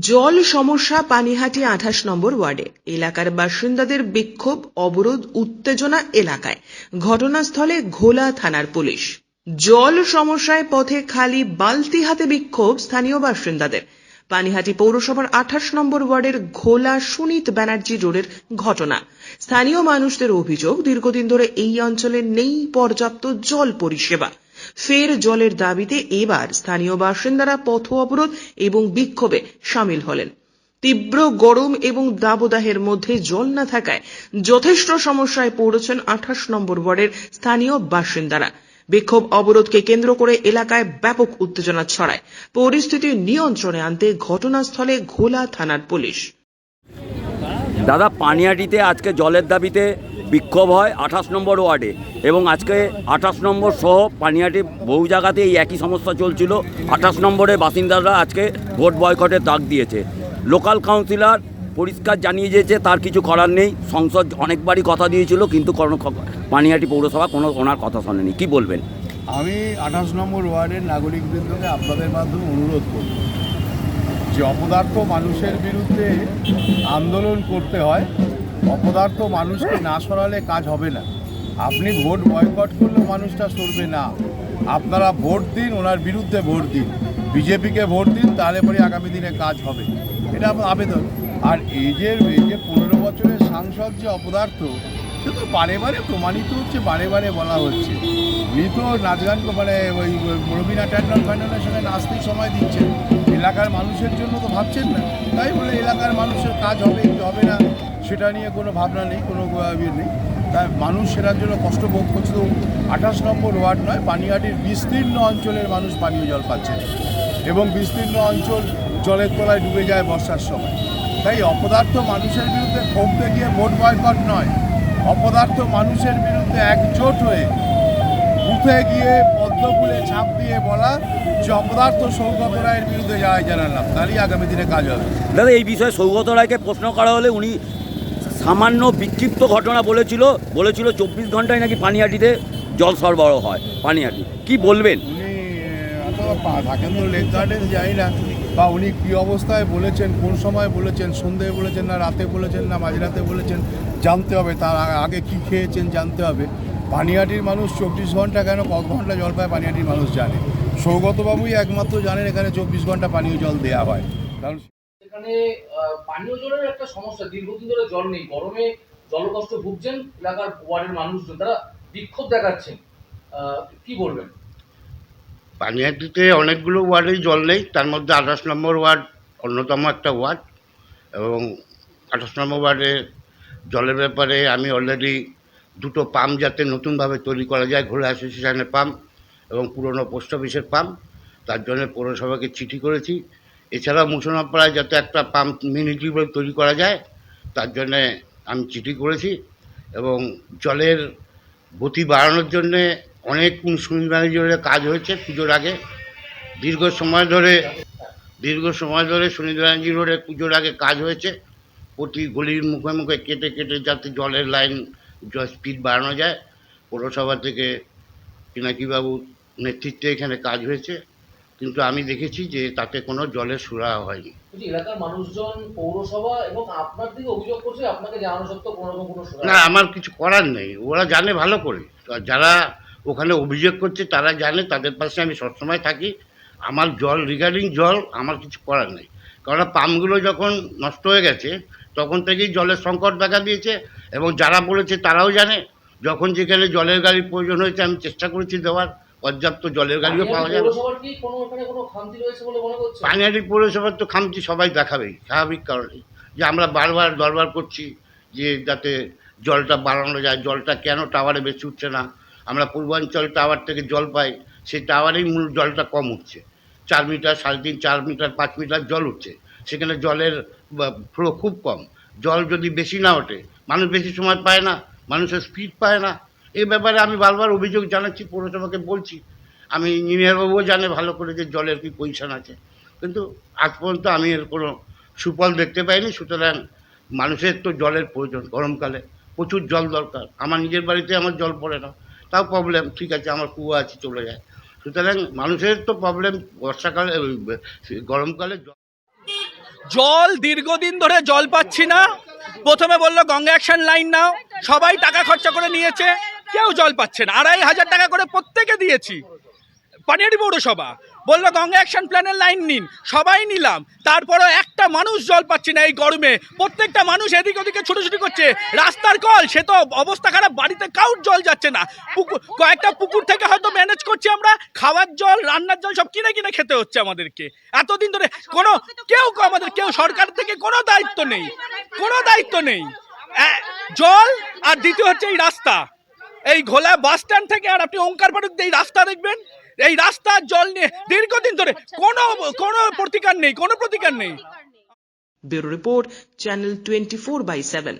জল সমস্যা পানিহাটি আঠাশ নম্বর ওয়ার্ডে। এলাকার বাসিন্দাদের বিক্ষোভ, অবরোধ, উত্তেজনা এলাকায়। ঘটনাস্থলে ঘোলা থানার পুলিশ। জল সমস্যায় পথে খালি বালতি হাতে বিক্ষোভ স্থানীয় বাসিন্দাদের। পানিহাটি পৌরসভার আঠাশ নম্বর ওয়ার্ডের ঘোলা সুনীত ব্যানার্জি রোডের ঘটনা। স্থানীয় মানুষদের অভিযোগ, দীর্ঘদিন ধরে এই অঞ্চলে নেই পর্যাপ্ত জল পরিষেবা। ফের জলের দাবিতে এবার স্থানীয় বাসিন্দারা পথ অবরোধ এবং বিক্ষোভে সামিল হলেন। তীব্র গরম এবং দাবদাহের মধ্যে জল না থাকায় যথেষ্ট সমস্যায় পড়েছেন আঠাশ নম্বর ওয়ার্ডের স্থানীয় বাসিন্দারা। বিক্ষোভ অবরোধকে কেন্দ্র করে এলাকায় ব্যাপক উত্তেজনা ছড়ায়। পরিস্থিতি নিয়ন্ত্রণে আনতে ঘটনাস্থলে ঘোলা থানার পুলিশ। দাদা, পানিয়াটিতে আজকে জলের দাবিতে বিক্ষোভ হয় আঠাশ নম্বর ওয়ার্ডে এবং আজকে আঠাশ নম্বর সহ পানিয়াটি বহু জায়গাতে এই একই সমস্যা চলছিল। আঠাশ নম্বরে বাসিন্দারা আজকে ভোট বয়কটের ডাক দিয়েছে। লোকাল কাউন্সিলর পরিষ্কার জানিয়ে দিয়েছে, তার কিছু করার নেই। সংসদ অনেকবারই কথা দিয়েছিল, কিন্তু কোনো পানিহাটি পৌরসভা কোনো ওনার কথা শোনেনি। কি বলবেন? আমি আঠাশ নম্বর ওয়ার্ডের নাগরিকবৃন্দকে আপনাদের মাধ্যমে অনুরোধ করব যে অপদার্থ মানুষের বিরুদ্ধে আন্দোলন করতে হয়। অপদার্থ মানুষকে না সরালে কাজ হবে না। আপনি ভোট বয়কট করলেও মানুষটা সরবে না। আপনারা ভোট দিন, ওনার বিরুদ্ধে ভোট দিন। বিজেপিকে ভোট দিন, তাহলে পরে আগামী দিনে কাজ হবে। এটা আবেদন। আর এই যে এই যে পনেরো বছরের সাংসদ যে অপদার্থ, সে তো বারে বারে প্রমাণিত হচ্ছে, বারে বারে বলা হচ্ছে। উনি তো নাচ গান মানে ওই রবীনা ট্যান্ডন ফ্যান্ডনের সঙ্গে নাচতেই সময় দিচ্ছেন। এলাকার মানুষের জন্য তো ভাবছেন না। তাই বলে এলাকার মানুষের কাজ হবে কি হবে না? সেটা নিয়ে কোনো ভাবনা নেই, কোনো ইয়ে নেই। তাই মানুষ সেটার জন্য কষ্ট ভোগ করছে। তো আঠাশ নম্বর ওয়ার্ড নয় পানিহাটির বিস্তীর্ণ অঞ্চলের মানুষ পানীয় জল পাচ্ছে। এবং বিস্তীর্ণ অঞ্চল জলের তলায় ডুবে যায় বর্ষার সময়। তাই অপদার্থ মানুষের বিরুদ্ধে ক্ষোভ গিয়ে ভোট বয়কট নয়। অপদার্থ মানুষের বিরুদ্ধে একজোট হয়ে বুথে গিয়ে পদ্মফুলে ছাপ দিয়ে বলা যে অপদার্থ সৌগত রায়ের বিরুদ্ধে যারাই জানালাম তারই আগামী দিনে কাজ হবে। দাদা, এই বিষয়ে সৌগত রায়কে প্রশ্ন করা হলে উনি সামান্য বিক্ষিপ্ত ঘটনা বলেছিল বলেছিল চব্বিশ ঘন্টায় নাকি পানিহাটিতে জল সরবরাহ হয়, পানিহাটি। কি বলবেন? তো যাই না, বা উনি কী অবস্থায় বলেছেন, কোন সময় বলেছেন সন্ধে বলেছেন না, রাতে বলেছেন না, মাঝরাতে বলেছেন, জানতে হবে, তার আগে কি খেয়েছেন জানতে হবে। পানিহাটির মানুষ চব্বিশ ঘণ্টা কেন কত ঘণ্টা জল পায় পানিহাটির মানুষ জানে। সৌগতবাবুই একমাত্র জানেন এখানে চব্বিশ ঘণ্টা পানীয় জল দেওয়া হয়। কারণ আহ, পানীয় জলের একটা সমস্যা। দীর্ঘদিন ধরে জল নেই। গরমে জলকষ্ট ভুগছেন এলাকার ওয়ার্ডের মানুষজন। তারা বিক্ষোভ দেখাচ্ছেন। কি বলবেন? পানিহাটিতে অনেকগুলো ওয়ার্ডেই জল নেই। তার মধ্যে আঠাশ নম্বর ওয়ার্ড অন্যতম একটা ওয়ার্ড এবং আঠাশ নম্বর ওয়ার্ডে জলের ব্যাপারে আমি অলরেডি দুটো পাম্প যাতে নতুনভাবে তৈরি করা যায় ঘোড়া অ্যাসোসিয়েশনের পাম্প এবং পুরনো পোস্ট অফিসের পাম্প তার জন্য পৌরসভাকে চিঠি করেছি। এছাড়াও মুসলমানপাড়ায় যাতে একটা পাম্প মিনি টিউবওয়েল তৈরি করা যায়, তার জন্যে আমি চিঠি করেছি এবং জলের গতি বাড়ানোর জন্যে অনেক সুনীল ব্যানার্জির কাজ হয়েছে পুজোর আগে। দীর্ঘ সময় ধরে, দীর্ঘ সময় ধরে সুনীল রোডে পুজোর আগে কাজ হয়েছে। প্রতি গলির মুখে মুখে কেটে কেটে যাতে জলের লাইন স্পিড বাড়ানো যায়। পৌরসভা থেকে পিনাকিবাবুর নেতৃত্বে এখানে কাজ হয়েছে। কিন্তু আমি দেখেছি যে তাতে কোনো জলের সুরাহা হয়নি। এলাকার মানুষজন পৌরসভা এবং আপনার দিকে অভিযোগ করছে আপনাকে জানানো সত্ত্বেও কোনো রকম কোনো না আমার কিছু করার নেই। ওরা জানে ভালো করে। যারা ওখানে অভিযোগ করছে তারা জানে তাদের পাশে আমি সবসময় থাকি। আমার জল রিগার্ডিং জল আমার কিছু করার নেই। কারণ পাম্পগুলো যখন নষ্ট হয়ে গেছে তখন থেকেই জলের সংকট দেখা দিয়েছে এবং যারা বলেছে তারাও জানে। যখন যেখানে জলের গাড়ির প্রয়োজন হয়েছে আমি চেষ্টা করেছি দেওয়ার। পর্যাপ্ত জলের গাড়িও পাওয়া যাবে পানিহাটি পৌরসভার তো খামতি সবাই দেখাবেই স্বাভাবিক কারণে। যে আমরা বারবার দরবার করছি যে যাতে জলটা বাড়ানো যায় জলটা কেন টাওয়ারে বেশি উঠছে না? আমরা পূর্বাঞ্চল টাওয়ার থেকে জল পাই সেই টাওয়ারেই মূল জলটা কম উঠছে চার মিটার সাড়ে তিন চার মিটার পাঁচ মিটার জল উঠছে। সেখানে জলের ফ্লো খুব কম। জল যদি বেশি না ওঠে মানুষ বেশি সময় পায় না মানুষের স্পিড পায় না। এই ব্যাপারে আমি বারবার অভিযোগ জানাচ্ছি, পৌরসভাকে বলছি। আমি ইঞ্জিনিয়ারবাবুও জানে ভালো করে যে জলের কী পজিশন আছে। কিন্তু আজ পর্যন্ত আমি এর কোনো সুফল দেখতে পাইনি, সুতরাং মানুষের তো জলের প্রয়োজন গরমকালে। প্রচুর জল দরকার। আমার নিজের বাড়িতে আমার জল পড়ে না। তাও প্রবলেম ঠিক আছে, আমার কুয়া আছে, চলে যায়। সুতরাং মানুষের তো প্রবলেম বর্ষাকালে গরমকালে জল জল দীর্ঘদিন ধরে জল পাচ্ছি না। প্রথমে বলল, গঙ্গা অ্যাকশন লাইন নাও। সবাই টাকা খরচা করে নিয়েছে। কেউ জল পাচ্ছে না। আড়াই হাজার টাকা করে প্রত্যেকে দিয়েছি। পানিয়ারি পৌরসভা। বলল, গঙ্গা অ্যাকশন প্ল্যানের লাইন নিন। সবাই নিলাম। তারপরেও একটা মানুষ জল পাচ্ছি না এই গরমে। প্রত্যেকটা মানুষ এদিক ওদিকে ছুটোছুটি করছে। রাস্তার কল, সে তো অবস্থা খারাপ। বাড়িতে কাউর জল যাচ্ছে না। পুকুর, কয়েকটা পুকুর থেকে হয়তো ম্যানেজ করছি আমরা। খাওয়ার জল, রান্নার জল সব কিনে কিনে খেতে হচ্ছে আমাদেরকে। এতদিন ধরে কোনো, কেউ আমাদের, কেউ সরকার থেকে কোনো দায়িত্ব নেই। কোনো দায়িত্ব নেই। জল আর দ্বিতীয় হচ্ছে এই রাস্তা। এই ঘোলা বাস স্ট্যান্ড থেকে আর আপনি ওঙ্কার পাঠক এই রাস্তা দেখবেন? এই রাস্তার জল নিয়ে দীর্ঘদিন ধরে কোনো কোনো প্রতিকার নেই, কোনো প্রতিকার নেই। Bureau report, channel twenty four by seven.